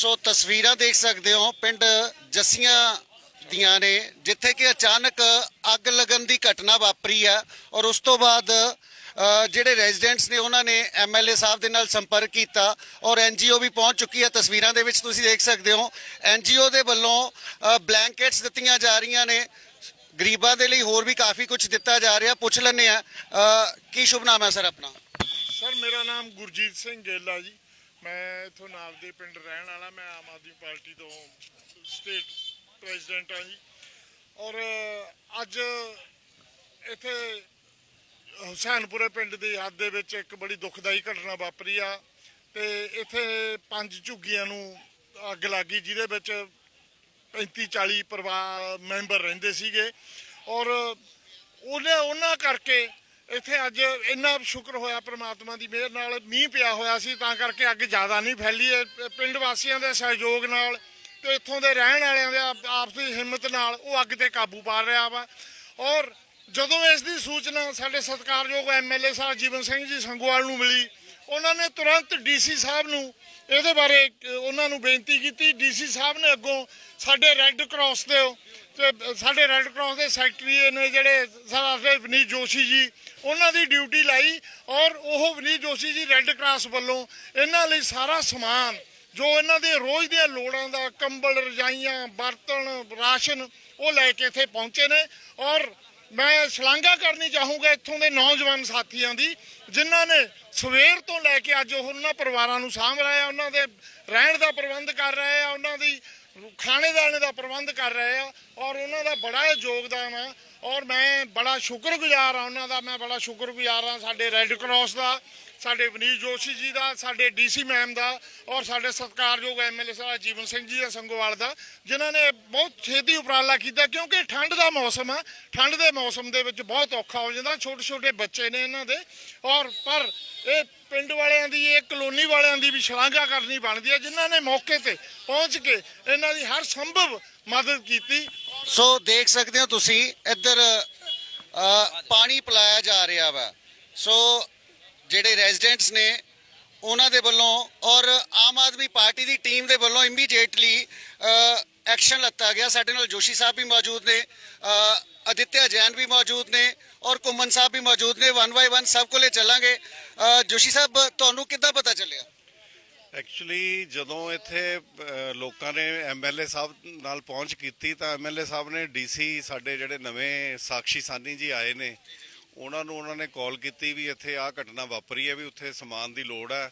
ਸੋ ਤਸਵੀਰਾਂ ਦੇਖ ਸਕਦੇ ਹੋ, ਪਿੰਡ ਜੱਸੀਆਂ ਦੀਆਂ ਨੇ, ਜਿੱਥੇ ਕਿ ਅਚਾਨਕ ਅੱਗ ਲੱਗਣ ਦੀ ਘਟਨਾ ਵਾਪਰੀ ਹੈ ਔਰ ਉਸ ਤੋਂ ਬਾਅਦ ਜਿਹੜੇ ਰੈਜ਼ੀਡੈਂਟਸ ਨੇ ਉਹਨਾਂ ਨੇ ਐਮਐਲਏ ਸਾਹਿਬ ਦੇ ਨਾਲ ਸੰਪਰਕ ਕੀਤਾ ਔਰ ਐਨਜੀਓ ਵੀ ਪਹੁੰਚ ਚੁੱਕੀ ਹੈ। ਤਸਵੀਰਾਂ ਦੇ ਵਿੱਚ ਤੁਸੀਂ ਦੇਖ ਸਕਦੇ ਹੋ ਐਨਜੀਓ ਦੇ ਵੱਲੋਂ ਬਲੈਂਕਟਸ ਦਿੱਤੀਆਂ ਜਾ ਰਹੀਆਂ ਨੇ। ਗਰੀਬਾਂ ਦੇ ਲਈ ਹੋਰ ਵੀ ਕਾਫੀ ਕੁਝ ਦਿੱਤਾ ਜਾ ਰਿਹਾ। ਪੁੱਛ ਲੈਂਦੇ ਆ ਕੀ ਸ਼ੁਭ ਨਾਮ ਹੈ ਸਰ ਆਪਣਾ? ਸਰ, ਮੇਰਾ ਨਾਮ ਗੁਰਜੀਤ ਸਿੰਘ ਗੇਲਾ ਜੀ। ਮੈਂ ਇਥੋਂ ਨਾਲ ਦੇ ਪਿੰਡ ਰਹਿਣ ਵਾਲਾ, ਮੈਂ ਆਮ ਆਦਮੀ ਪਾਰਟੀ ਤੋਂ ਸਟੇਟ ਪ੍ਰੈਜ਼ੀਡੈਂਟ ਹਾਂ ਜੀ। ਔਰ ਅੱਜ ਇੱਥੇ ਹੁਸੈਨਪੁਰੇ ਪਿੰਡ ਦੀ ਹੱਦ ਦੇ ਵਿੱਚ ਇੱਕ ਬੜੀ ਦੁਖਦਾਈ ਘਟਨਾ ਵਾਪਰੀ ਆ ਤੇ ਇੱਥੇ ਪੰਜ ਝੁੱਗੀਆਂ ਨੂੰ ਅੱਗ ਲੱਗੀ, ਜਿਹਦੇ ਵਿੱਚ 35 40 ਪਰਿਵਾਰ, ਮੈਂਬਰ ਰਹਿੰਦੇ ਸੀਗੇ। ਔਰ ਉਹਨੇ ਉਹਨਾਂ ਕਰਕੇ ਇੱਥੇ ਅੱਜ ਇੰਨਾ ਸ਼ੁਕਰ ਹੋਇਆ ਪ੍ਰਮਾਤਮਾ ਦੀ ਮਿਹਰ ਨਾਲ ਮੀਂਹ ਪਿਆ ਹੋਇਆ ਸੀ, ਤਾਂ ਕਰਕੇ ਅੱਗ ਜ਼ਿਆਦਾ ਨਹੀਂ ਫੈਲੀ। ਇਹ ਪਿੰਡ ਵਾਸੀਆਂ ਦੇ ਸਹਿਯੋਗ ਨਾਲ ਤੇ ਇੱਥੋਂ ਦੇ ਰਹਿਣ ਵਾਲਿਆਂ ਦੇ ਆਪ- ਆਪਸੀ ਹਿੰਮਤ ਨਾਲ ਉਹ ਅੱਗ ਤੇ ਕਾਬੂ ਪਾ ਰਿਹਾ ਵਾ। ਔਰ ਜਦੋਂ ਇਸ ਦੀ ਸੂਚਨਾ ਸਾਡੇ ਸਤਿਕਾਰਯੋਗ ਐਮਐਲਏ ਸਾਹਿਬ ਜੀਵਨ ਸਿੰਘ ਜੀ ਸੰਗੋਵਾਲ ਨੂੰ ਮਿਲੀ, ਉਹਨਾਂ ਨੇ ਤੁਰੰਤ ਡੀਸੀ ਸਾਹਿਬ ਨੂੰ ਇਹਦੇ ਬਾਰੇ ਉਹਨਾਂ ਨੂੰ ਬੇਨਤੀ ਕੀਤੀ। ਡੀਸੀ ਸਾਹਿਬ ਨੇ ਅੱਗੋਂ ਸਾਡੇ ਰੈੱਡ ਕਰਾਸ ਦੇ ਤੇ ਸਾਡੇ ਰੈੱਡ ਕਰਾਸ ਦੇ ਸੈਕਟਰੀ ਨੇ ਜਿਹੜੇ ਸਾਡੇ ਵਿਨੀਤ ਜੋਸ਼ੀ ਜੀ ਉਹਨਾਂ ਦੀ ਡਿਊਟੀ ਲਾਈ ਔਰ ਉਹ ਵਨੀਤ ਜੋਸ਼ੀ ਜੀ ਰੈੱਡ ਕਰਾਸ ਵੱਲੋਂ ਇਹਨਾਂ ਲਈ ਸਾਰਾ ਸਮਾਨ, ਜੋ ਇਹਨਾਂ ਦੇ ਰੋਜ਼ ਦੀਆਂ ਲੋੜਾਂ ਦਾ ਕੰਬਲ, ਰਜਾਈਆਂ, ਬਰਤਨ, ਰਾਸ਼ਨ, ਉਹ ਲੈ ਕੇ ਇੱਥੇ ਪਹੁੰਚੇ ਨੇ ਔਰ ਮੈਂ ਸ਼ਲਾਘਾ ਕਰਨੀ ਚਾਹੂੰਗਾ ਇੱਥੋਂ ਦੇ ਨੌਜਵਾਨ ਸਾਥੀਆਂ ਦੀ, ਜਿਨ੍ਹਾਂ ਨੇ ਸਵੇਰ ਤੋਂ ਲੈ ਕੇ ਅੱਜ ਉਹ ਉਹਨਾਂ ਪਰਿਵਾਰਾਂ ਨੂੰ ਸਾਂਭ ਰਹੇ ਆ, ਉਹਨਾਂ ਦੇ ਰਹਿਣ ਦਾ ਪ੍ਰਬੰਧ ਕਰ ਰਹੇ ਆ, ਉਹਨਾਂ ਦੀ ਖਾਣੇ ਦਾਣੇ ਦਾ ਪ੍ਰਬੰਧ ਕਰ ਰਹੇ ਆ ਔਰ ਉਹਨਾਂ ਦਾ ਬੜਾ ਯੋਗਦਾਨ ਆ। ਔਰ ਮੈਂ ਬੜਾ ਸ਼ੁਕਰਗੁਜ਼ਾਰ ਹਾਂ ਉਹਨਾਂ ਦਾ, ਮੈਂ ਬੜਾ ਸ਼ੁਕਰਗੁਜ਼ਾਰ ਹਾਂ ਸਾਡੇ ਰੈੱਡ ਕਰਾਸ ਦਾ, ਸਾਡੇ ਵਨੀਤ ਜੋਸ਼ੀ ਜੀ ਦਾ, ਸਾਡੇ ਡੀਸੀ ਮੈਮ ਦਾ ਔਰ ਸਾਡੇ ਸਤਿਕਾਰਯੋਗ ਐਮਐਲਏ ਸਾਹਿਬ ਜੀਵਨ ਸਿੰਘ ਜੀ ਦਾ ਸੰਗੋਵਾਲ ਦਾ, ਜਿਨ੍ਹਾਂ ਨੇ ਬਹੁਤ ਛੇਤੀ ਉਪਰਾਲਾ ਕੀਤਾ ਕਿਉਂਕਿ ਠੰਡ ਦਾ ਮੌਸਮ ਆ, ਠੰਡ ਦੇ ਮੌਸਮ ਦੇ ਵਿੱਚ ਬਹੁਤ ਔਖਾ ਹੋ ਜਾਂਦਾ ਛੋਟੇ ਛੋਟੇ ਬੱਚੇ ਨੇ ਇਹਨਾਂ ਦੇ, ਔਰ ਪਰ ਇਹ ਪਿੰਡ ਵਾਲਿਆਂ ਦੀ, ਇਹ ਕਲੋਨੀ ਵਾਲਿਆਂ ਦੀ ਵੀ ਸ਼ਲਾਘਾ ਕਰਨੀ ਬਣਦੀ ਹੈ, ਜਿਨ੍ਹਾਂ ਨੇ ਮੌਕੇ ਤੇ ਪਹੁੰਚ ਕੇ ਇਹਨਾਂ ਦੀ ਹਰ ਸੰਭਵ ਮਦਦ ਕੀਤੀ ਸੋ ਦੇਖ ਸਕਦੇ ਹੋ ਤੁਸੀਂ ਇੱਧਰ ਪਾਣੀ ਪਿਲਾਇਆ ਜਾ ਰਿਹਾ ਵਾ। ਸੋ ਜਿਹੜੇ ਰੈਜ਼ੀਡੈਂਟਸ ਨੇ ਉਹਨਾਂ ਦੇ ਵੱਲੋਂ ਔਰ ਆਮ ਆਦਮੀ ਪਾਰਟੀ ਦੀ ਟੀਮ ਦੇ ਵੱਲੋਂ ਇਮੀਡੀਏਟਲੀ ਐਕਸ਼ਨ ਲੱਤਾ ਗਿਆ। ਸਾਡੇ ਨਾਲ ਜੋਸ਼ੀ ਸਾਹਿਬ ਵੀ ਮੌਜੂਦ ਨੇ ਅ, ਅਦਿੱਤਿਆ ਜੈਨ ਵੀ ਮੌਜੂਦ ਨੇ ਔਰ ਕੁਮਨ ਸਾਹਿਬ ਵੀ ਮੌਜੂਦ ਨੇ। ਵਨ ਬਾਈ ਵਨ ਸਭ ਕੋਲੇ ਚੱਲਾਂਗੇ। ਜੋਸ਼ੀ ਸਾਹਿਬ ਤੁਹਾਨੂੰ ਕਿੱਦਾਂ ਪਤਾ ਚੱਲਿਆ? ਐਕਚੁਅਲੀ ਜਦੋਂ ਇੱਥੇ ਲੋਕਾਂ ਨੇ ਐਮਐਲਏ ਸਾਹਿਬ ਨਾਲ ਪਹੁੰਚ ਕੀਤੀ ਤਾਂ ਐਮਐਲਏ ਸਾਹਿਬ ਨੇ ਡੀਸੀ ਸਾਡੇ ਜਿਹੜੇ ਨਵੇਂ ਸਾਖੀ ਸਾਨੀ ਜੀ ਆਏ ਨੇ, ਉਹਨਾਂ ਨੂੰ ਉਹਨਾਂ ਨੇ ਕਾਲ ਕੀਤੀ ਵੀ ਇੱਥੇ ਆਹ ਘਟਨਾ ਵਾਪਰੀ ਹੈ, ਵੀ ਉੱਥੇ ਸਮਾਨ ਦੀ ਲੋੜ ਹੈ।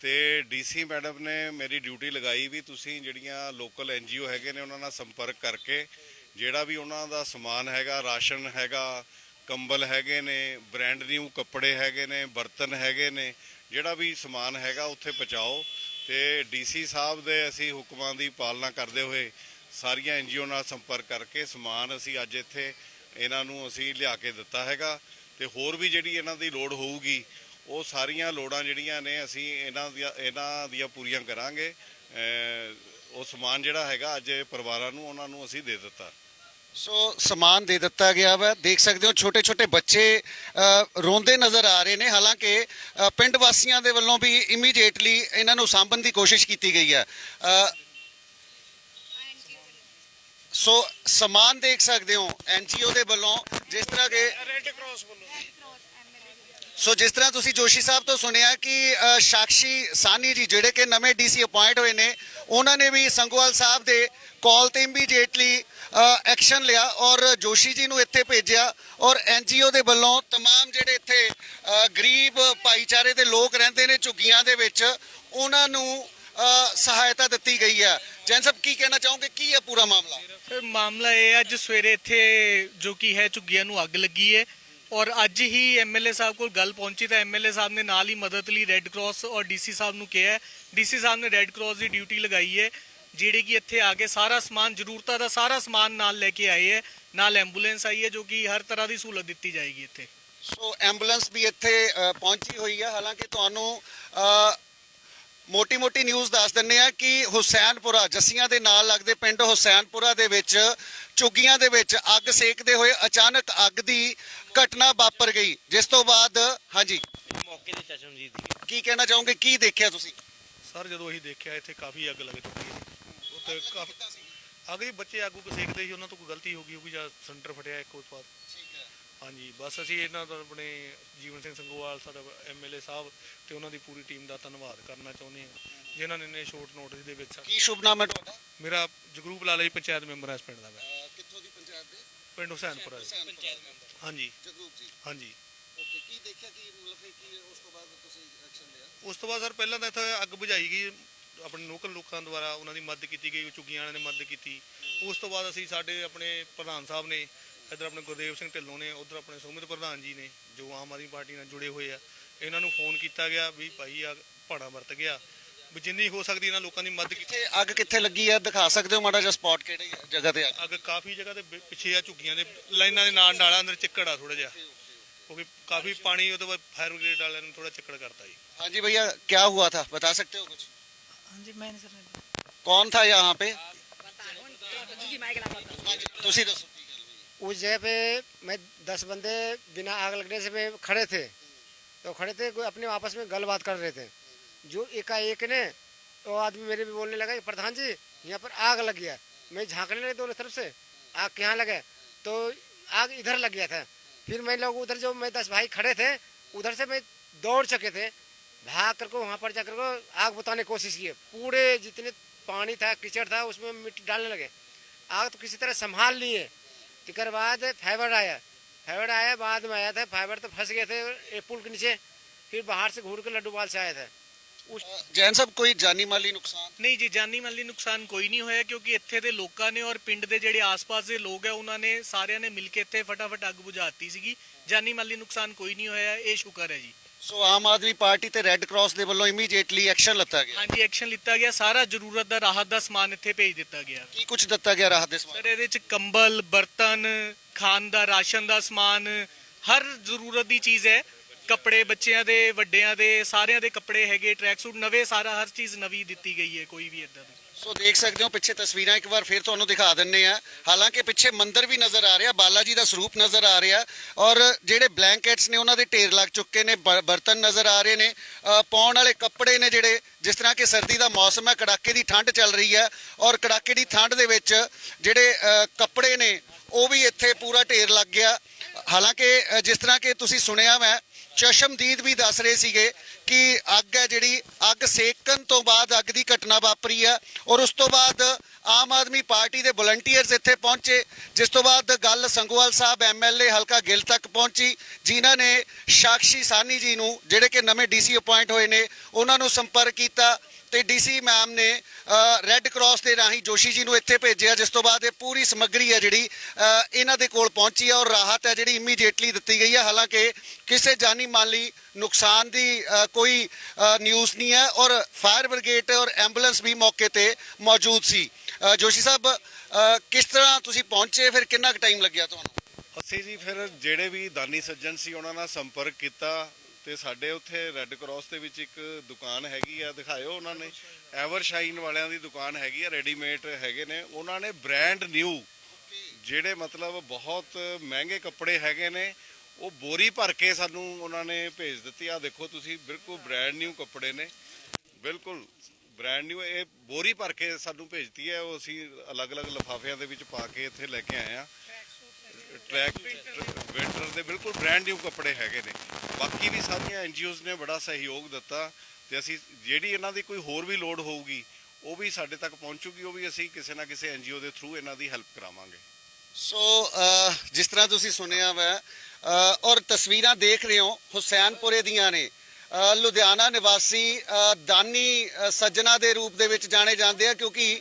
ਤੇ ਡੀਸੀ ਮੈਡਮ ਨੇ ਮੇਰੀ ਡਿਊਟੀ ਲਗਾਈ ਵੀ ਤੁਸੀਂ ਜਿਹੜੀਆਂ ਲੋਕਲ ਐਨਜੀਓ ਹੈਗੇ ਨੇ, ਉਹਨਾਂ ਨਾਲ ਸੰਪਰਕ ਕਰਕੇ ਜਿਹੜਾ ਵੀ ਉਹਨਾਂ ਦਾ ਸਮਾਨ ਹੈਗਾ, ਰਾਸ਼ਨ ਹੈਗਾ, ਕੰਬਲ ਹੈਗੇ ਨੇ ਬ੍ਰਾਂਡ ਨਿਊ ਕੱਪੜੇ ਹੈਗੇ ਨੇ, ਬਰਤਨ ਹੈਗੇ ਨੇ ਜਿਹੜਾ ਵੀ ਸਮਾਨ ਹੈਗਾ ਉੱਥੇ ਪਹੁੰਚਾਓ ਤੇ ਡੀਸੀ ਸਾਹਿਬ ਦੇ ਅਸੀਂ ਹੁਕਮਾਂ ਦੀ ਪਾਲਣਾ ਕਰਦੇ ਹੋਏ ਸਾਰੀਆਂ ਐਨਜੀਓ ਨਾਲ ਸੰਪਰਕ ਕਰਕੇ ਸਮਾਨ ਅਸੀਂ ਅੱਜ ਇੱਥੇ ਇਹਨਾਂ ਨੂੰ ਅਸੀਂ ਲਿਆ ਕੇ ਦਿੱਤਾ ਹੈਗਾ ਤੇ ਹੋਰ ਵੀ ਜਿਹੜੀ ਇਹਨਾਂ ਦੀ ਲੋੜ ਹੋਊਗੀ, ਉਹ ਸਾਰੀਆਂ ਲੋੜਾਂ ਜਿਹੜੀਆਂ ਨੇ ਅਸੀਂ ਇਹਨਾਂ ਦੀਆਂ ਇਹਨਾਂ ਦੀਆਂ ਪੂਰੀਆਂ ਕਰਾਂਗੇ। ਉਹ ਸਮਾਨ ਜਿਹੜਾ ਹੈਗਾ ਅੱਜ ਪਰਿਵਾਰਾਂ ਨੂੰ, ਉਹਨਾਂ ਨੂੰ ਅਸੀਂ ਦੇ ਦਿੱਤਾ। ਸੋ ਸਮਾਨ ਦੇ ਦਿੱਤਾ ਗਿਆ ਵਾ। ਦੇਖ ਸਕਦੇ ਹੋ ਛੋਟੇ ਛੋਟੇ ਬੱਚੇ ਅ, ਰੋਂਦੇ ਨਜ਼ਰ ਆ ਰਹੇ ਨੇ। ਹਾਲਾਂਕਿ ਅ, ਪਿੰਡ ਵਾਸੀਆਂ ਦੇ ਵੱਲੋਂ ਵੀ ਇਮੀਡੀਏਟਲੀ ਇਹਨਾਂ ਨੂੰ ਸਾਂਭਣ ਦੀ ਕੋਸ਼ਿਸ਼ ਕੀਤੀ ਗਈ ਹੈ। ਅ, ਸੋ ਸਮਾਨ ਦੇਖ ਸਕਦੇ ਹੋ ਐਨਜੀਓ ਦੇ ਵੱਲੋਂ ਜਿਸ ਤਰ੍ਹਾਂ ਕਿ ਰੈੱਡ ਕਰਾਸ ਵੱਲੋਂ। ਸੋ ਜਿਸ ਤਰ੍ਹਾਂ ਤੁਸੀਂ ਜੋਸ਼ੀ ਸਾਹਿਬ ਤੋਂ ਸੁਣਿਆ ਕਿ ਅ, ਸਾਕਸ਼ੀ ਸਾਨੀ ਜੀ ਜਿਹੜੇ ਕਿ ਨਵੇਂ ਡੀਸੀ ਅਪਾਇੰਟ ਹੋਏ ਨੇ ਉਹਨਾਂ ਨੇ ਵੀ ਸੰਗੋਵਾਲ ਸਾਹਿਬ ਦੇ ਕਾਲ ਤੇ ਇਮੀਡੀਏਟਲੀ ਐਕਸ਼ਨ ਲਿਆ ਔਰ ਜੋਸ਼ੀ ਜੀ ਨੂੰ ਇੱਥੇ ਭੇਜਿਆ ਔਰ ਐਨਜੀਓ ਦੇ ਵੱਲੋਂ तमाम ਜਿਹੜੇ ਇੱਥੇ ਅ, ਗਰੀਬ ਭਾਈਚਾਰੇ ਦੇ ਲੋਕ ਰਹਿੰਦੇ ਨੇ ਝੁੱਗੀਆਂ ਦੇ ਵਿੱਚ ਉਹਨਾਂ ਨੂੰ ਅ, ਸਹਾਇਤਾ ਦਿੱਤੀ ਗਈ ਹੈ ਜੈਨ ਸਾਹਿਬ ਕੀ ਕਹਿਣਾ ਚਾਹੋਗੇ ਕੀ ਹੈ ਪੂਰਾ ਮਾਮਲਾ ਸਰ ਮਾਮਲਾ ਇਹ ਹੈ ਅੱਜ ਸਵੇਰੇ ਇੱਥੇ ਜੋ ਕੀ ਹੈ ਝੁੱਗੀਆਂ ਨੂੰ ਅੱਗ ਲੱਗੀ ਹੈ ਔਰ ਅੱਜ ਹੀ ਐਮਐਲਏ ਸਾਹਿਬ ਕੋਲ ਗੱਲ ਪਹੁੰਚੀ ਤਾਂ ਐਮਐਲਏ ਸਾਹਿਬ ਨੇ ਨਾਲ ਹੀ ਮਦਦ ਲਈ ਰੈੱਡ ਕਰਾਸ ਔਰ ਡੀਸੀ ਸਾਹਿਬ ਨੂੰ ਕਿਹਾ ਹੈ ਡੀਸੀ ਸਾਹਿਬ ਨੇ ਰੈੱਡ ਕਰਾਸ ਦੀ ਡਿਊਟੀ ਲਗਾਈ ਹੈ ਜਿਹੜੇ ਕਿ ਇੱਥੇ ਆ ਕੇ ਸਾਰਾ ਸਮਾਨ ਜ਼ਰੂਰਤਾਂ ਦਾ ਸਾਰਾ ਸਮਾਨ ਨਾਲ ਲੈ ਕੇ ਆਏ ਹੈ। ਨਾਲ ਐਂਬੂਲੈਂਸ ਆਈ ਹੈ ਜੋ ਕਿ ਹਰ ਤਰ੍ਹਾਂ ਦੀ ਸਹੂਲਤ ਦਿੱਤੀ ਜਾਏਗੀ ਇੱਥੇ। ਸੋ ਐਂਬੂਲੈਂਸ ਵੀ ਇੱਥੇ ਪਹੁੰਚੀ ਹੋਈ ਹੈ। ਹਾਲਾਂਕਿ ਤੁਹਾਨੂੰ ਮੋਟੀ-ਮੋਟੀ ਨਿਊਜ਼ ਦੱਸ ਦਿੰਨੇ ਆ ਕਿ ਹੁਸੈਨਪੁਰਾ ਜੱਸੀਆਂ ਦੇ ਨਾਲ ਲੱਗਦੇ ਪਿੰਡ ਹੁਸੈਨਪੁਰਾ ਦੇ ਵਿੱਚ ਝੁੱਗੀਆਂ ਦੇ ਵਿੱਚ ਅੱਗ ਸੇਕਦੇ ਹੋਏ ਅਚਾਨਕ ਅੱਗ ਦੀ ਘਟਨਾ ਵਾਪਰ ਗਈ। ਜਿਸ ਤੋਂ ਬਾਅਦ ਹਾਂਜੀ। ਮੌਕੇ ਤੇ ਚਸ਼ਮਜੀਤ ਕੀ ਕਹਿਣਾ ਚਾਹੋਗੇ? ਕੀ ਦੇਖਿਆ ਤੁਸੀਂ? ਸਰ ਜਦੋਂ ਅਸੀਂ ਦੇਖਿਆ ਇੱਥੇ ਕਾਫੀ ਅੱਗ ਲੱਗ ਚੁੱਕੀ ਹੈ। ਕਾਫੀ ਜੀ ਬੱਚੇ ਆਗੂ ਕੋ ਸੇਕਦੇ ਸੀ ਉਹਨਾਂ ਤੋਂ ਕੋਈ ਗਲਤੀ ਹੋ ਗਈ ਹੋਊਗੀ ਜਾਂ ਸਿਲੰਡਰ ਫਟਿਆ ਇੱਕ ਉਸ ਤੋਂ ਬਾਅਦ ਹਾਂਜੀ ਬਸ ਅਸੀਂ ਇਹਨਾਂ ਦਾ ਆਪਣੇ ਜੀਵਨ ਸਿੰਘ ਸੰਗੋਵਾਲ ਸਾਡਾ ਐਮਐਲਏ ਸਾਹਿਬ ਤੇ ਉਹਨਾਂ ਦੀ ਪੂਰੀ ਟੀਮ ਦਾ ਧੰਨਵਾਦ ਕਰਨਾ ਚਾਹੁੰਦੇ ਹਾਂ ਜਿਨ੍ਹਾਂ ਨੇ ਨੇ ਸ਼ੋਰਟ ਨੋਟਿਸ ਦੇ ਵਿੱਚ ਕੀ ਸ਼ੁਭ ਨਾਮ ਹੈ ਤੁਹਾਡਾ? ਮੇਰਾ ਜਗਰੂਪ ਲਾਲਾ ਜੀ ਪੰਚਾਇਤ ਮੈਂਬਰ ਹੈ ਇਸ ਪਿੰਡ ਦਾ ਮੈਂ। ਕਿੱਥੋਂ ਦੀ ਪੰਚਾਇਤ ਦੇ ਪਿੰਡ ਹੁਸੈਨਪੁਰ ਹੈ। ਪੰਚਾਇਤ ਮੈਂਬਰ। ਹਾਂਜੀ। ਜਗਰੂਪ ਜੀ। ਹਾਂਜੀ। ਓਕੇ ਕੀ ਦੇਖਿਆ ਕਿ ਮਤਲਬ ਕੀ ਉਸ ਤੋਂ ਬਾਅਦ ਤੁਸੀਂ ਐਕਸ਼ਨ ਲਿਆ? ਉਸ ਤੋਂ ਬਾਅਦ ਸਰ ਪਹਿਲਾਂ ਤਾਂ ਇੱਥੇ ਅੱਗ ਬੁਝਾਈ ਗਈ ਆਪਣੇ ਲੋਕਲ ਲੋਕਾਂ ਦੁਆਰਾ ਉਹਨਾਂ ਦੀ ਮਦਦ ਕੀਤੀ ਗਈ ਚੁੱਕੀਆਂ ਵਾਲਿਆਂ ਨੇ ਮਦਦ ਕੀਤੀ। ਉਸ ਤੋਂ ਬਾਅਦ ਅਸੀਂ ਸਾਡੇ ਆਪਣੇ ਪ੍ਰਧਾਨ ਸਾਹਿਬ ਨੇ ਇੱਧਰ ਆਪਣੇ ਗੁਰਦੇਵ ਸਿੰਘ ਢਿੱਲੋਂ ਨੇ ਉਧਰ ਆਪਣੇ ਸੁਮਿਤ ਪ੍ਰਧਾਨ ਜੀ ਨੇ ਜੋ ਆਮ ਆਦਮੀ ਪਾਰਟੀ ਨਾਲ ਜੁੜੇ ਹੋਏ ਆ ਇਹਨਾਂ ਨੂੰ ਫੋਨ ਕੀਤਾ ਗਿਆ ਵੀ ਭਾਈ ਆ ਭਾੜਾ ਵਰਤ ਗਿਆ। ਵੀ ਜਿੰਨੀ ਹੋ ਸਕਦੀ ਇਹਨਾਂ ਲੋਕਾਂ ਦੀ ਮਦਦ ਕਿੱਥੇ ਅੱਗ ਕਿੱਥੇ ਲੱਗੀ ਆ? ਦਿਖਾ ਸਕਦੇ ਹੋ ਮਾੜਾ ਜਿਹਾ ਸਪੌਟ ਕਿਹੜੀ ਜਗ੍ਹਾ ਤੇ ਅੱਗ ਕਾਫੀ ਜਗ੍ਹਾ ਤੇ ਪਿੱਛੇ ਆ ਝੁਗੀਆਂ ਦੇ ਲਾਈਨਾਂ ਦੇ ਨਾਲ ਨਾਲਾ ਅੰਦਰ ਚਿੱਕੜ ਆ ਥੋੜਾ ਜਿਹਾ। ਕਿਉਂਕਿ ਕਾਫੀ ਪਾਣੀ ਉਹਦੇ ਬਾਅਦ ਫਾਇਰ ਬ੍ਰਿਗੇਡ ਵਾਲਿਆਂ ਨੂੰ ਥੋੜਾ ਚਿੱਕੜ ਕਰਤਾ ਜੀ। ਹਾਂਜੀ ਭਈਆ ਕੀ ਹੋਇਆ ਥਾ? ਬਤਾ ਸਕਦੇ ਹੋ ਕੁਝ कुछ हाँ जी मैंने सर कौन था यहाँ पे? उस जगह पे मैं दस बंदे बिना आग लगने से पे खड़े थे। तो खड़े थे कोई अपने आपस में गलबात कर रहे थे। जो एकाएक ने वो आदमी मेरे भी बोलने लगा कि प्रधान जी यहाँ पर आग लग गया मैं झांकने लगे दोनों तरफ़ से। आग कहाँ लगे तो आग इधर लग गया था। फिर मैं लोग उधर जो मैं दस भाई खड़े थे उधर से मैं दौड़ चुके थे। भाग करके वहाँ पर जाकर को आग बुताने की कोशिश की पूरे जितने पानी था कीचड़ था उसमें मिट्टी डालने लगे आग तो किसी तरह संभाल लिए इसके बाद फाइबर आया फाइबर आया बाद में आया था फाइबर तो फंस गए थे ये पुल के नीचे फिर बाहर से घूर के लड्डू बाल से आया था उस जैन साहब कोई जानी माली नुकसान ਨਹੀਂ ਜੀ ਜਾਨੀ ਮਾਲੀ ਨੁਕਸਾਨ ਕੋਈ ਨਹੀਂ ਹੋਇਆ ਕਿਉਂਕਿ ਇੱਥੇ ਦੇ ਲੋਕਾਂ ਨੇ ਔਰ ਪਿੰਡ ਦੇ ਜਿਹੜੇ ਆਸ-ਪਾਸ ਦੇ ਲੋਕ ਹੈ ਉਹਨਾਂ ਨੇ ਸਾਰਿਆਂ ਨੇ ਮਿਲ ਕੇ ਇੱਥੇ ਫਟਾਫਟ ਅੱਗ ਬੁਝਾਤੀ ਸੀਗੀ ਜਾਨੀ ਮਾਲੀ ਨੁਕਸਾਨ ਕੋਈ ਨਹੀਂ ਹੋਇਆ ਇਹ ਸ਼ੁਕਰ ਹੈ ਜੀ ਸੋ ਆਮ ਆਦਮੀ ਪਾਰਟੀ ਤੇ ਰੈੱਡ ਕਰਾਸ ਦੇ ਵੱਲੋਂ ਇਮੀਡੀਏਟਲੀ ਐਕਸ਼ਨ ਲੱਤਾ ਗਿਆ। ਹਾਂਜੀ ਐਕਸ਼ਨ ਲਿੱਤਾ ਗਿਆ। ਸਾਰਾ ਜ਼ਰੂਰਤ ਦਾ ਰਾਹਤ ਦਾ ਸਮਾਨ ਇੱਥੇ ਭੇਜ ਦਿੱਤਾ ਗਿਆ। ਕੀ ਕੁਝ ਦਿੱਤਾ ਗਿਆ ਰਾਹਤ ਦੇ ਸਮਾਨ? ਸਰ ਇਹਦੇ ਚ ਕੰਬਲ ਬਰਤਨ ਖਾਣ ਦਾ ਰਾਸ਼ਨ ਦਾ ਸਮਾਨ ਹਰ ਜ਼ਰੂਰਤ ਦੀ ਚੀਜ਼ ਹੈ। ਕੱਪੜੇ ਬੱਚਿਆਂ ਦੇ ਵੱਡਿਆਂ ਦੇ ਸਾਰਿਆਂ ਦੇ ਕੱਪੜੇ ਹੈਗੇ ਟਰੈਕ ਸੂਟ ਨਵੇਂ ਸਾਰਾ ਹਰ ਚੀਜ਼ ਨਵੀਂ ਦਿੱਤੀ ਗਈ ਹੈ ਕੋਈ ਵੀ ਇਦਾਂ ਦੀ। ਸੋ ਦੇਖ ਸਕਦੇ ਹੋ ਪਿੱਛੇ ਤਸਵੀਰਾਂ ਇੱਕ ਵਾਰ ਫਿਰ ਤੁਹਾਨੂੰ ਦਿਖਾ ਦਿੰਨੇ ਆ। ਹਾਲਾਂਕਿ ਪਿੱਛੇ ਮੰਦਿਰ ਵੀ ਨਜ਼ਰ ਆ ਰਿਹਾ ਬਾਲਾ ਜੀ ਦਾ ਸਰੂਪ ਨਜ਼ਰ ਆ ਰਿਹਾ ਔਰ ਜਿਹੜੇ ਬਲੈਂਕਟਸ ਨੇ ਉਹਨਾਂ ਦੇ ਢੇਰ ਲੱਗ ਚੁੱਕੇ ਨੇ ਬ- ਬਰਤਨ ਨਜ਼ਰ ਆ ਰਹੇ ਨੇ। ਪਾਉਣ ਵਾਲੇ ਕੱਪੜੇ ਨੇ ਜਿਹੜੇ, ਜਿਸ ਤਰ੍ਹਾਂ ਕਿ ਸਰਦੀ ਦਾ ਮੌਸਮ ਹੈ, ਕੜਾਕੇ ਦੀ ਠੰਡ ਚੱਲ ਰਹੀ ਹੈ ਔਰ ਕੜਾਕੇ ਦੀ ਠੰਡ ਦੇ ਵਿੱਚ ਜਿਹੜੇ ਕੱਪੜੇ ਨੇ, ਉਹ ਵੀ ਇੱਥੇ ਪੂਰਾ ਢੇਰ ਲੱਗ ਗਿਆ। ਹਾਲਾਂਕਿ ਜਿਸ ਤਰ੍ਹਾਂ ਕਿ ਤੁਸੀਂ ਸੁਣਿਆ ਮੈਂ, ਚਸ਼ਮਦੀਦ ਵੀ ਦੱਸ ਰਹੇ ਸੀਗੇ ਕਿ ਅੱਗ ਹੈ ਜਿਹੜੀ, ਅੱਗ ਸੇਕਣ ਤੋਂ ਬਾਅਦ ਅੱਗ ਦੀ ਘਟਨਾ ਵਾਪਰੀ ਆ ਔਰ ਉਸ ਤੋਂ ਬਾਅਦ ਆਮ ਆਦਮੀ ਪਾਰਟੀ ਦੇ ਵਲੰਟੀਅਰਸ ਇੱਥੇ ਪਹੁੰਚੇ, ਜਿਸ ਤੋਂ ਬਾਅਦ ਗੱਲ ਸੰਗੋਵਾਲ ਸਾਹਿਬ ਐਮਐਲਏ ਹਲਕਾ ਗਿੱਲ ਤੱਕ ਪਹੁੰਚੀ, ਜਿਨ੍ਹਾਂ ਨੇ ਸਾਕਸ਼ੀ ਸਾਨੀ ਜੀ ਨੂੰ, ਜਿਹੜੇ ਕਿ ਨਵੇਂ ਡੀਸੀ ਅਪਾਇੰਟ ਹੋਏ ਨੇ, ਉਹਨਾਂ ਨੂੰ ਸੰਪਰਕ ਕੀਤਾ ਤੇ ਡੀਸੀ ਮੈਮ ਨੇ ਰੈੱਡ ਕਰਾਸ ਦੇ ਰਾਹੀਂ ਜੋਸ਼ੀ ਜੀ ਨੂੰ ਇੱਥੇ ਭੇਜਿਆ, ਜਿਸ ਤੋਂ ਬਾਅਦ ਇਹ ਪੂਰੀ ਸਮੱਗਰੀ ਹੈ ਜਿਹੜੀ ਇਹਨਾਂ ਦੇ ਕੋਲ ਪਹੁੰਚੀ ਹੈ ਔਰ ਰਾਹਤ ਹੈ ਜਿਹੜੀ ਇਮੀਡੀਏਟਲੀ ਦਿੱਤੀ ਗਈ ਹੈ। ਹਾਲਾਂਕਿ ਕਿਸੇ ਜਾਨੀ ਮਾਲੀ ਨੁਕਸਾਨ ਦੀ ਕੋਈ ਨਿਊਜ਼ ਨਹੀਂ ਹੈ ਔਰ ਫਾਇਰ ਬ੍ਰਿਗੇਡ ਔਰ ਐਂਬੂਲੈਂਸ ਵੀ ਮੌਕੇ ਤੇ ਮੌਜੂਦ ਸੀ। ਜੋਸ਼ੀ ਸਾਹਿਬ ਕਿਸ ਤਰ੍ਹਾਂ ਤੁਸੀਂ ਪਹੁੰਚੇ? ਫਿਰ ਕਿੰਨਾ ਕੁ ਟਾਈਮ ਲੱਗਿਆ ਤੁਹਾਨੂੰ? ਅਸੀਂ ਜੀ ਫਿਰ ਜਿਹੜੇ ਵੀ ਦਾਨੀ ਸੱਜਣ ਸੀ, ਉਹਨਾਂ ਨਾਲ ਸੰਪਰਕ ਕੀਤਾ ਤੇ ਸਾਡੇ ਉੱਥੇ ਰੈੱਡ ਕਰਾਸ ਦੇ ਵਿੱਚ ਇੱਕ ਦੁਕਾਨ ਹੈਗੀ ਆ, ਦਿਖਾਇਓ ਉਹਨਾਂ ਨੇ। ਐਵਰ ਸ਼ਾਈਨ ਵਾਲਿਆਂ ਦੀ ਦੁਕਾਨ ਹੈਗੀ ਆ ਰੈਡੀਮੇਡ ਹੈਗੇ ਨੇ। ਉਹਨਾਂ ਨੇ ਬ੍ਰਾਂਡ ਨਿਊ ਜਿਹੜੇ ਮਤਲਬ ਬਹੁਤ ਮਹਿੰਗੇ ਕੱਪੜੇ ਹੈਗੇ ਨੇ ਉਹ ਬੋਰੀ ਭਰ ਕੇ ਸਾਨੂੰ ਉਹਨਾਂ ਨੇ ਭੇਜ ਦਿੱਤੀ। ਆ ਦੇਖੋ ਤੁਸੀਂ, ਬਿਲਕੁਲ ਬ੍ਰੈਂਡ ਨਿਊ ਕੱਪੜੇ ਨੇ। ਬਿਲਕੁਲ ਬ੍ਰੈਂਡ ਨਿਊ ਇਹ ਬੋਰੀ ਭਰ ਕੇ ਸਾਨੂੰ ਭੇਜਤੀ ਹੈ। ਉਹ ਅਸੀਂ ਅਲੱਗ-ਅਲੱਗ ਲਿਫਾਫਿਆਂ ਦੇ ਵਿੱਚ ਪਾ ਕੇ ਇੱਥੇ ਲੈ ਕੇ ਆਏ ਆ ਟਰੈਕ ਵਿੰਟਰ ਦੇ ਬਿਲਕੁਲ ਬ੍ਰਾਂਡ ਨਿਊ ਕੱਪੜੇ ਹੈਗੇ ਨੇ। ਬਾਕੀ ਵੀ ਸਾਰੀਆਂ ਐਨਜੀਓਜ਼ ਨੇ ਬੜਾ ਸਹਿਯੋਗ ਦਿੱਤਾ ਤੇ ਅਸੀਂ ਜਿਹੜੀ ਇਹਨਾਂ ਦੀ ਕੋਈ ਹੋਰ ਵੀ ਲੋੜ ਹੋਊਗੀ, ਉਹ ਵੀ ਸਾਡੇ ਤੱਕ ਪਹੁੰਚੂਗੀ। ਉਹ ਵੀ ਅਸੀਂ ਕਿਸੇ ਨਾ ਕਿਸੇ ਐਨਜੀਓ ਦੇ ਥਰੂ ਇਹਨਾਂ ਦੀ ਹੈਲਪ ਕਰਾਵਾਂਗੇ। ਸੋ ਜਿਸ ਤਰ੍ਹਾਂ ਤੁਸੀਂ ਸੁਣਿਆ ਵਾ ਔਰ ਤਸਵੀਰਾਂ ਦੇਖ ਰਹੇ ਹੋ ਹੁਸੈਨਪੁਰੇ ਦੀਆਂ ਨੇ। ਲੁਧਿਆਣਾ ਨਿਵਾਸੀ ਦਾਨੀ ਸੱਜਣਾ ਦੇ ਰੂਪ ਦੇ ਵਿੱਚ ਜਾਣੇ ਜਾਂਦੇ ਆ ਕਿਉਂਕਿ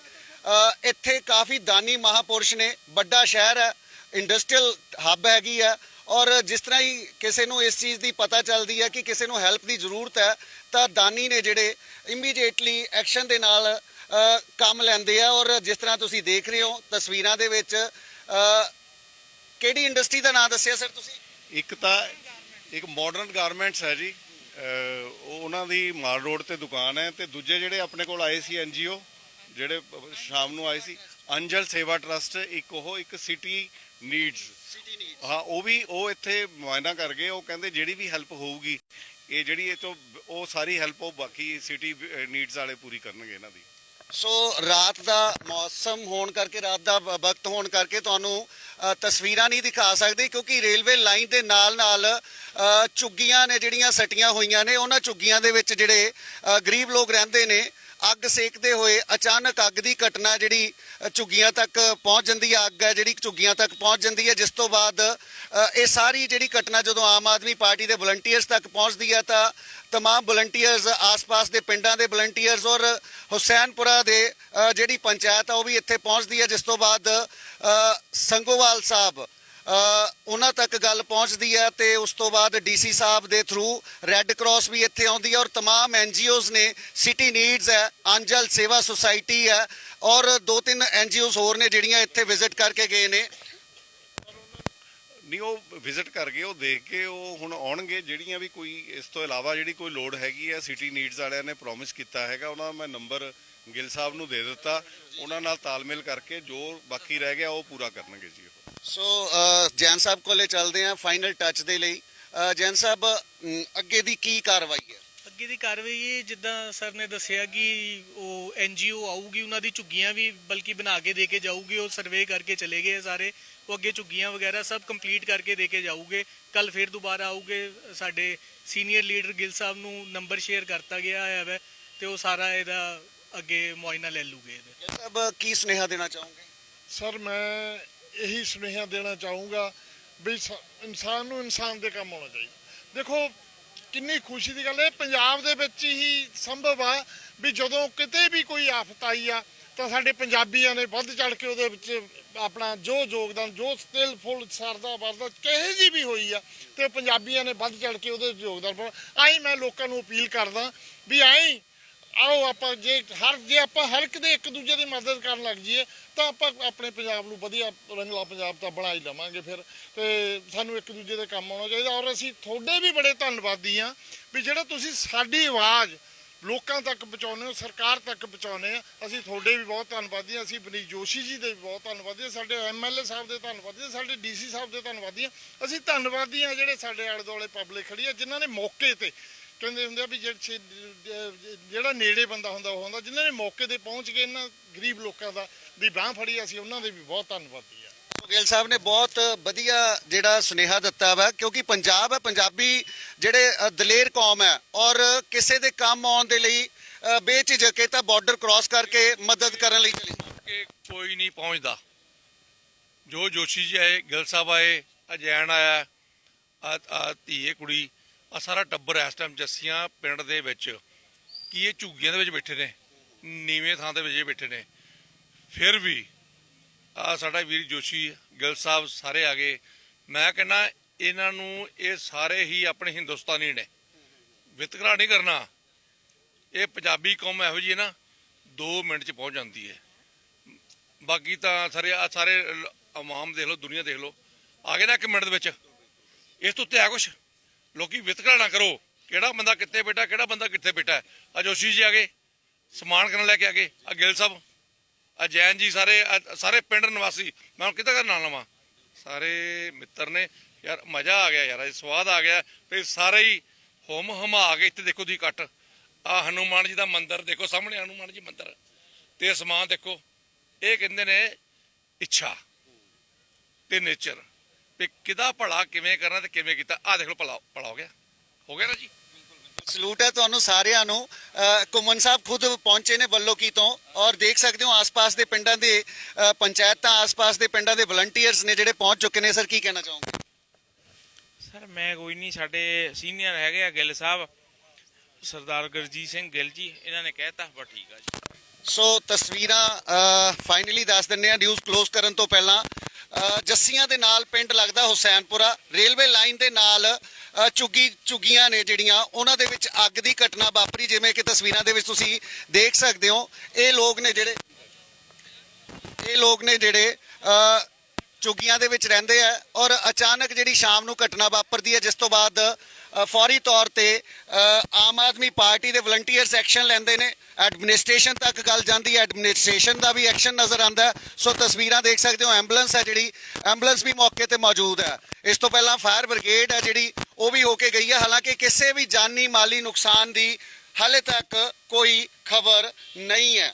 ਇੱਥੇ ਕਾਫੀ ਦਾਨੀ ਮਹਾਪੁਰਸ਼ ਨੇ। ਵੱਡਾ ਸ਼ਹਿਰ ਹੈ ਇੰਡਸਟਰੀਅਲ ਹੱਬ ਹੈਗੀ ਆ ਔਰ ਜਿਸ ਤਰ੍ਹਾਂ ਹੀ ਕਿਸੇ ਨੂੰ ਇਸ ਚੀਜ਼ ਦੀ ਪਤਾ ਚੱਲਦੀ ਹੈ ਕਿ ਕਿਸੇ ਨੂੰ ਹੈਲਪ ਦੀ ਜ਼ਰੂਰਤ ਹੈ, ਤਾਂ ਦਾਨੀ ਨੇ ਜਿਹੜੇ ਇਮੀਡੀਏਟਲੀ ਐਕਸ਼ਨ ਦੇ ਨਾਲ ਕੰਮ ਲੈਂਦੇ ਆ ਔਰ ਜਿਸ ਤਰ੍ਹਾਂ ਤੁਸੀਂ ਦੇਖ ਰਹੇ ਹੋ ਤਸਵੀਰਾਂ ਦੇ ਵਿੱਚ ਕਿਹੜੀ ਇੰਡਸਟਰੀ ਦਾ ਨਾਮ ਦੱਸਿਆ ਸਰ ਤੁਸੀਂ? ਇੱਕ ਤਾਂ ਇੱਕ ਮਾਡਰਨ ਗਾਰਮੈਂਟਸ ਹੈ ਜੀ ਉਹ ਉਹਨਾਂ ਦੀ ਮਾਲ ਰੋਡ ਤੇ ਦੁਕਾਨ ਹੈ ਤੇ ਦੂਜੇ ਜਿਹੜੇ ਆਪਣੇ ਕੋਲ ਆਏ ਸੀ ਐਨਜੀਓ ਜਿਹੜੇ ਸ਼ਾਮ ਨੂੰ ਆਏ ਸੀ ਅੰਜਲ ਸੇਵਾ ਟਰਸਟ ਇੱਕ ਉਹ, ਇੱਕ ਸਿਟੀ ਨੀਡਸ ਹਾਂ, ਉਹ ਵੀ ਉਹ ਇੱਥੇ ਮੁਆਇਨਾ ਕਰ ਗਏ, ਉਹ ਕਹਿੰਦੇ ਜਿਹੜੀ ਵੀ ਹੈਲਪ ਹੋਊਗੀ, ਇਹ ਜਿਹੜੀ ਇਹ ਤੋਂ, ਉਹ ਸਾਰੀ ਹੈਲਪ ਉਹ ਬਾਕੀ ਸਿਟੀ ਨੀਡਸ ਵਾਲੇ ਪੂਰੀ ਕਰਨਗੇ ਇਹਨਾਂ ਦੀ। ਸੋ ਰਾਤ ਦਾ ਮੌਸਮ ਹੋਣ ਕਰਕੇ, ਰਾਤ ਦਾ ਵਕਤ ਹੋਣ ਕਰਕੇ ਤੁਹਾਨੂੰ ਤਸਵੀਰਾਂ ਨਹੀਂ ਦਿਖਾ ਸਕਦੇ ਕਿਉਂਕਿ ਰੇਲਵੇ ਲਾਈਨ ਦੇ ਨਾਲ ਨਾਲ ਝੁੱਗੀਆਂ ਨੇ ਜਿਹੜੀਆਂ ਸਟੀਆਂ ਹੋਈਆਂ ਨੇ, ਉਹਨਾਂ ਝੁੱਗੀਆਂ ਦੇ ਵਿੱਚ ਜਿਹੜੇ ਗਰੀਬ ਲੋਕ ਰਹਿੰਦੇ ਨੇ ਅੱਗ ਸੇਕਦੇ ਹੋਏ ਅਚਾਨਕ ਅੱਗ ਦੀ ਘਟਨਾ ਜਿਹੜੀ ਝੁੱਗੀਆਂ ਤੱਕ ਪਹੁੰਚ ਜਾਂਦੀ ਹੈ, ਅੱਗ ਹੈ ਜਿਹੜੀ ਝੁੱਗੀਆਂ ਤੱਕ ਪਹੁੰਚ ਜਾਂਦੀ ਹੈ, ਜਿਸ ਤੋਂ ਬਾਅਦ ਇਹ ਸਾਰੀ ਜਿਹੜੀ ਘਟਨਾ ਜਦੋਂ ਆਮ ਆਦਮੀ ਪਾਰਟੀ ਦੇ ਵਲੰਟੀਅਰਸ ਤੱਕ ਪਹੁੰਚਦੀ ਹੈ, ਤਾਂ ਤਮਾਮ ਵਲੰਟੀਅਰਸ ਆਸ-ਪਾਸ ਦੇ ਪਿੰਡਾਂ ਦੇ ਵਲੰਟੀਅਰਸ ਔਰ ਹੁਸੈਨਪੁਰਾ ਦੇ ਜਿਹੜੀ ਪੰਚਾਇਤ ਆ, ਉਹ ਵੀ ਇੱਥੇ ਪਹੁੰਚਦੀ ਹੈ, ਜਿਸ ਤੋਂ ਬਾਅਦ ਸੰਗੋਵਾਲ ਸਾਹਿਬ ਉਹਨਾਂ ਤੱਕ ਗੱਲ ਪਹੁੰਚਦੀ ਹੈ ਤੇ ਉਸ ਤੋਂ ਬਾਅਦ ਡੀਸੀ ਸਾਹਿਬ ਦੇ ਥਰੂ ਰੈੱਡ ਕਰਾਸ ਵੀ ਇੱਥੇ ਆਉਂਦੀ ਹੈ ਔਰ ਤਮਾਮ ਐਨਜੀਓਜ਼ ਨੇ ਸਿਟੀ ਨੀਡਸ ਹੈ, ਅੰਜਲ ਸੇਵਾ ਸੁਸਾਇਟੀ ਹੈ ਔਰ ਦੋ ਤਿੰਨ ਐਨਜੀਓਜ਼ ਹੋਰ ਨੇ ਜਿਹੜੀਆਂ ਇੱਥੇ ਵਿਜ਼ਿਟ ਕਰਕੇ ਗਏ ਨੇ। ਨਹੀਂ, ਉਹ ਵਿਜ਼ਿਟ ਕਰ ਗਏ, ਉਹ ਦੇਖ ਕੇ ਉਹ ਹੁਣ ਆਉਣਗੇ, ਜਿਹੜੀਆਂ ਵੀ ਕੋਈ ਇਸ ਤੋਂ ਇਲਾਵਾ ਜਿਹੜੀ ਕੋਈ ਲੋੜ ਹੈਗੀ ਹੈ ਸਿਟੀ ਨੀਡਸ ਵਾਲਿਆਂ ਨੇ ਪ੍ਰੋਮਿਸ ਕੀਤਾ ਹੈਗਾ, ਉਹਨਾਂ ਦਾ ਮੈਂ ਨੰਬਰ ਗਿੱਲ ਸਾਹਿਬ ਨੂੰ ਦੇ ਦਿੱਤਾ, ਉਹਨਾਂ ਨਾਲ ਤਾਲਮੇਲ ਕਰਕੇ ਜੋ ਬਾਕੀ ਰਹਿ ਗਿਆ, ਉਹ ਪੂਰਾ ਕਰਨਗੇ ਜੀ ਸੋ ਜੈਨ ਸਾਹਿਬ ਕੋਲੇ ਚੱਲਦੇ ਹਾਂ ਫਾਈਨਲ ਟੱਚ ਦੇ ਲਈ। ਜੈਨ ਸਾਹਿਬ ਅੱਗੇ ਦੀ ਕੀ ਕਾਰਵਾਈ ਹੈ? ਅੱਗੇ ਦੀ ਕਾਰਵਾਈ ਇਹ ਜਿੱਦਾਂ ਸਰ ਨੇ ਦੱਸਿਆ ਕਿ ਉਹ ਐਨਜੀਓ ਆਊਗੀ ਉਹਨਾਂ ਦੀ ਝੁੱਗੀਆਂ ਵੀ ਬਲਕਿ ਬਣਾ ਕੇ ਦੇ ਕੇ ਜਾਊਗੀ ਉਹ ਸਰਵੇ ਕਰਕੇ ਚਲੇ ਗਏ ਸਾਰੇ। ਉਹ ਅੱਗੇ ਝੁੱਗੀਆਂ ਵਗੈਰਾ ਸਭ ਕੰਪਲੀਟ ਕਰਕੇ ਦੇ ਕੇ ਜਾਊਗੇ। ਕੱਲ ਫਿਰ ਦੁਬਾਰਾ ਆਊਗੇ। ਸਾਡੇ ਸੀਨੀਅਰ ਲੀਡਰ ਗਿੱਲ ਸਾਹਿਬ ਨੂੰ ਨੰਬਰ ਸ਼ੇਅਰ ਕਰਤਾ ਗਿਆ ਹੈ ਵੈ ਤੇ ਉਹ ਸਾਰਾ ਇਹਦਾ ਅੱਗੇ ਮੁਆਇਨਾ ਲੈ ਲੂਗੇ ਇਹਦਾ। ਜੈਨ ਸਾਹਿਬ ਕੀ ਸੁਨੇਹਾ ਦੇਣਾ ਚਾਹੋਗੇ? ਸਰ ਮੈਂ ਇਹੀ ਸੁਨੇਹਾ ਦੇਣਾ ਚਾਹੂੰਗਾ ਵੀ ਸ- ਇਨਸਾਨ ਨੂੰ ਇਨਸਾਨ ਦੇ ਕੰਮ ਆਉਣਾ ਚਾਹੀਦਾ। ਦੇਖੋ, ਕਿੰਨੀ ਖੁਸ਼ੀ ਦੀ ਗੱਲ ਹੈ, ਪੰਜਾਬ ਦੇ ਵਿੱਚ ਹੀ ਸੰਭਵ ਆ ਵੀ ਜਦੋਂ ਕਿਤੇ ਵੀ ਕੋਈ ਆਫਤ ਆਈ ਆ, ਤਾਂ ਸਾਡੇ ਪੰਜਾਬੀਆਂ ਨੇ ਵੱਧ ਚੜ ਕੇ ਉਹਦੇ ਵਿੱਚ ਆਪਣਾ ਜੋ ਯੋਗਦਾਨ, ਜੋ ਤਿਲ, ਫੁੱਲ, ਸਰਦਾ, ਵਰਦਾ, ਕਹੇ ਜੀ ਵੀ ਹੋਈ ਆ, ਤੇ ਪੰਜਾਬੀਆਂ ਨੇ ਵੱਧ ਚੜ ਕੇ ਉਹਦੇ ਵਿੱਚ ਯੋਗਦਾਨ ਪਾਉਣਾ। ਆਈ ਮੈਂ ਲੋਕਾਂ ਨੂੰ ਅਪੀਲ ਕਰਦਾ ਵੀ ਆਈ ਆਓ ਆਪਾਂ ਜੇ ਹਰ ਜੇ ਆਪਾਂ ਹਰ ਇੱਕ ਦੇ ਇੱਕ ਦੂਜੇ ਦੀ ਮਦਦ ਕਰਨ ਲੱਗ ਜਾਈਏ, ਤਾਂ ਆਪਾਂ ਆਪਣੇ ਪੰਜਾਬ ਨੂੰ ਵਧੀਆ ਰੰਗਲਾ ਪੰਜਾਬ ਤਾਂ ਬਣਾ ਹੀ ਲਵਾਂਗੇ ਫਿਰ। ਤੇ ਸਾਨੂੰ ਇੱਕ ਦੂਜੇ ਦੇ ਕੰਮ ਆਉਣਾ ਚਾਹੀਦਾ। ਔਰ ਅਸੀਂ ਤੁਹਾਡੇ ਵੀ ਬੜੇ ਧੰਨਵਾਦੀ ਆ ਵੀ ਜਿਹੜਾ ਤੁਸੀਂ ਸਾਡੀ ਆਵਾਜ਼ ਲੋਕਾਂ ਤੱਕ ਪਹੁੰਚਾਉਂਦੇ ਹੋ, ਸਰਕਾਰ ਤੱਕ ਪਹੁੰਚਾਉਂਦੇ ਆ ਅਸੀਂ ਤੁਹਾਡੇ ਵੀ ਬਹੁਤ ਧੰਨਵਾਦੀ ਆ ਅਸੀਂ ਬਨੀਤ ਜੋਸ਼ੀ ਜੀ ਦੇ ਵੀ ਬਹੁਤ ਧੰਨਵਾਦੀ ਆ ਸਾਡੇ ਐਮਐਲਏ ਸਾਹਿਬ ਦੇ ਧੰਨਵਾਦੀ ਆ ਸਾਡੇ ਡੀਸੀ ਸਾਹਿਬ ਦੇ ਧੰਨਵਾਦੀ ਆ ਅਸੀਂ ਧੰਨਵਾਦੀ ਆ ਜਿਹੜੇ ਸਾਡੇ ਆਲੇ ਦੁਆਲੇ ਪਬਲਿਕ ਖੜੀ ਆ, ਜਿਨ੍ਹਾਂ ਨੇ ਮੌਕੇ ਤੇ ਕਹਿੰਦੇ ਹੁੰਦੇ ਆ ਵੀ ਜਿਹੜੇ ਛੇ- ਜਿਹੜਾ ਨੇੜੇ ਬੰਦਾ ਹੁੰਦਾ ਉਹ ਹੁੰਦਾ। ਜਿਨ੍ਹਾਂ ਨੇ ਮੌਕੇ ਤੇ ਪਹੁੰਚ ਕੇ ਇਹਨਾਂ ਗਰੀਬ ਲੋਕਾਂ ਦਾ ਦੀ ਬਾਹ ਫੜੀ ਅਸੀਂ ਉਹਨਾਂ ਦੇ ਵੀ ਬਹੁਤ ਧੰਨਵਾਦੀ ਆ। ਗਿੱਲ ਸਾਹਿਬ ਨੇ ਬਹੁਤ ਵਧੀਆ ਜਿਹੜਾ ਸੁਨੇਹਾ ਦਿੱਤਾ ਵਾ ਕਿਉਂਕਿ ਪੰਜਾਬ ਹੈ ਪੰਜਾਬੀ ਜਿਹੜੇ ਅ, ਦਲੇਰ ਕੌਮ ਹੈ ਔਰ ਕਿਸੇ ਦੇ ਕੰਮ ਆਉਣ ਦੇ ਲਈ ਅ, ਬੇਝਿਜਕ ਇਹ ਤਾਂ ਬਾਰਡਰ ਕ੍ਰਾਸ ਕਰਕੇ ਮਦਦ ਕਰਨ ਲਈ ਚਲੇ। ਜਾਂਦੇ। ਕਿ ਕੋਈ ਨਹੀਂ ਪਹੁੰਚਦਾ। ਜੋ ਜੋਸ਼ੀ ਜੀ ਆਏ ਗਿਲ ਸਾਹਿਬ ਆਏ ਅਜੈਨ ਆਇਆ ਆ ਧੀਏ ਕੁੜੀ ਆ ਸਾਰਾ ਟੱਬਰ ਇਸ ਟਾਈਮ ਜੱਸੀਆਂ ਪਿੰਡ ਦੇ ਵਿੱਚ ਕੀ ਇਹ ਝੁੱਗੀਆਂ ਦੇ ਵਿੱਚ ਬੈਠੇ ਨੇ, ਨੀਵੇਂ ਥਾਂ ਦੇ ਵਿੱਚ ਬੈਠੇ ਨੇ। ਫਿਰ ਵੀ ਆ ਸਾਡਾ ਵੀਰ ਜੋਸ਼ੀ, ਗਿੱਲ ਸਾਹਿਬ ਸਾਰੇ ਆ ਗਏ। ਮੈਂ ਕਹਿੰਦਾ ਇਹਨਾਂ ਨੂੰ ਇਹ ਸਾਰੇ ਹੀ ਆਪਣੇ ਹਿੰਦੁਸਤਾਨੀ ਨੇ। ਵਿਤਕਰਾ ਨਹੀਂ ਕਰਨਾ। ਇਹ ਪੰਜਾਬੀ ਕੌਮ ਇਹੋ ਜਿਹੀ ਹੈ ਨਾ 2 ਮਿੰਟ ਚ ਪਹੁੰਚ ਜਾਂਦੀ ਹੈ। ਬਾਕੀ ਤਾਂ ਸਾਰੇ ਆ ਸਾਰੇ ਆਵਾਮ ਦੇਖ ਲਓ, ਦੁਨੀਆ ਦੇਖ ਲਓ। ਆ ਗਏ ਨਾ ਇੱਕ ਮਿੰਟ ਦੇ ਵਿੱਚ। ਇਸ ਤੋਂ ਉੱਤੇ ਆ ਕੁਛ? ਲੋਕੀ ਵਿਤਕਰਾ ਨਾ ਕਰੋ, ਕਿਹੜਾ ਬੰਦਾ ਕਿੱਥੇ ਬੈਠਾ, ਕਿਹੜਾ ਬੰਦਾ ਕਿੱਥੇ ਬੈਠਾ ਆ ਜੋਸ਼ੀ ਜੀ ਆ ਗਏ, ਸਮਾਨ ਕਰਨ ਲੈ ਕੇ ਆ ਗਏ? ਆ ਗਿੱਲ ਸਾਹਿਬ ਆ ਜੈਨ ਜੀ ਸਾਰੇ ਸਾਰੇ ਪਿੰਡ ਨਿਵਾਸੀ, ਮੈਂ ਹੁਣ ਕਿੱਦਾਂ ਕਰ ਨਾਲ ਲਵਾਂ ਸਾਰੇ ਮਿੱਤਰ ਨੇ, ਯਾਰ ਮਜ਼ਾ ਆ ਗਿਆ ਯਾਰ, ਇਹ ਸਵਾਦ ਆ ਗਿਆ ਤੇ ਸਾਰੇ ਹੀ ਹੁਮ ਹਮਾ ਕੇ ਇੱਥੇ ਦੇਖੋ ਦੀ ਇਕੱਠ। ਆ ਹਨੂਮਾਨ ਜੀ ਦਾ ਮੰਦਿਰ, ਦੇਖੋ ਸਾਹਮਣੇ ਹਨੂਮਾਨ ਜੀ ਮੰਦਿਰ। ਤੇ ਸਮਾਨ ਦੇਖੋ, ਇਹ ਕਹਿੰਦੇ ਨੇ ਇੱਛਾ ਤੇ ਨੇਚਰ। ਵੀ ਕਿਹਦਾ ਭਲਾ ਕਿਵੇਂ ਕਰਨਾ ਤੇ ਕਿਵੇਂ ਕੀਤਾ? ਆ ਦੇਖ ਲਓ ਭਲਾ ਭਲਾ ਹੋ ਗਿਆ। ਹੋ ਗਿਆ ਨਾ ਜੀ? ਸਲੂਟ ਹੈ ਤੁਹਾਨੂੰ ਸਾਰਿਆਂ ਨੂੰ। ਕੁਮਨ ਸਾਹਿਬ ਖੁਦ ਪਹੁੰਚੇ ਨੇ ਬੱਲੋਕੀ ਤੋਂ ਔਰ ਦੇਖ ਸਕਦੇ ਹੋ ਆਸ-ਪਾਸ ਦੇ ਪਿੰਡਾਂ ਦੇ ਪੰਚਾਇਤਾਂ ਆਸ-ਪਾਸ ਦੇ ਪਿੰਡਾਂ ਦੇ ਵਲੰਟੀਅਰਸ ਨੇ ਜਿਹੜੇ ਪਹੁੰਚ ਚੁੱਕੇ ਨੇ। ਸਰ ਕੀ ਕਹਿਣਾ ਚਾਹੋਗੇ? ਸਰ ਮੈਂ ਕੋਈ ਨਹੀਂ ਸਾਡੇ ਸੀਨੀਅਰ ਹੈਗੇ ਆ ਗਿੱਲ ਸਾਹਿਬ ਸਰਦਾਰ ਗੁਰਜੀਤ ਸਿੰਘ ਗਿੱਲ ਜੀ ਇਹਨਾਂ ਨੇ ਕਹਿਤਾ ਬਸ ਠੀਕ ਆ ਜੀ। ਸੋ ਤਸਵੀਰਾਂ ਫਾਈਨਲੀ ਦੱਸ ਦਿੰਨੇ ਆ ਨਿਊਜ਼ ਕਲੋਜ਼ ਕਰਨ ਤੋਂ ਪਹਿਲਾਂ ਜੱਸੀਆਂ ਦੇ ਨਾਲ ਪਿੰਡ ਲੱਗਦਾ ਹੁਸੈਨਪੁਰਾ। ਰੇਲਵੇ ਲਾਈਨ ਦੇ ਨਾਲ ਚੁੱਗੀ ਚੁੱਗੀਆਂ ਨੇ ਜਿਹੜੀਆਂ, ਉਹਨਾਂ ਦੇ ਵਿੱਚ ਅੱਗ ਦੀ ਘਟਨਾ ਵਾਪਰੀ, ਜਿਵੇਂ ਕਿ ਤਸਵੀਰਾਂ ਦੇ ਵਿੱਚ ਤੁਸੀਂ ਦੇਖ ਸਕਦੇ ਹੋ। ਇਹ ਲੋਕ ਨੇ ਜਿਹੜੇ, ਇਹ ਲੋਕ ਨੇ ਜਿਹੜੇ ਝੁੱਗੀਆਂ ਦੇ ਵਿੱਚ ਰਹਿੰਦੇ ਆ ਔਰ ਅਚਾਨਕ ਜਿਹੜੀ ਸ਼ਾਮ ਨੂੰ ਘਟਨਾ ਵਾਪਰਦੀ ਹੈ, ਜਿਸ ਤੋਂ ਬਾਅਦ ਫੌਰੀ ਤੌਰ ਤੇ ਆਮ ਆਦਮੀ ਪਾਰਟੀ ਦੇ ਵਲੰਟੀਅਰਸ ਐਕਸ਼ਨ ਲੈਂਦੇ ਨੇ। ਐਡਮਿਨਿਸਟ੍ਰੇਸ਼ਨ ਤੱਕ ਗੱਲ ਜਾਂਦੀ ਹੈ, ਐਡਮਿਨਿਸਟ੍ਰੇਸ਼ਨ ਦਾ ਵੀ ਐਕਸ਼ਨ ਨਜ਼ਰ ਆਉਂਦਾ ਸੋ ਤਸਵੀਰਾਂ ਦੇਖ ਸਕਦੇ ਹੋ, ਐਂਬੂਲੈਂਸ ਹੈ ਜਿਹੜੀ, ਐਂਬੂਲੈਂਸ ਵੀ ਮੌਕੇ ਤੇ ਮੌਜੂਦ ਹੈ। ਇਸ ਤੋਂ ਪਹਿਲਾਂ ਫਾਇਰ ਬ੍ਰਿਗੇਡ ਹੈ ਜਿਹੜੀ, ਉਹ ਵੀ ਹੋ ਕੇ ਗਈ ਹੈ। ਹਾਲਾਂਕਿ ਕਿਸੇ ਵੀ ਜਾਨੀ ਮਾਲੀ ਨੁਕਸਾਨ ਦੀ ਹਾਲੇ ਤੱਕ ਕੋਈ ਖਬਰ ਨਹੀਂ ਹੈ।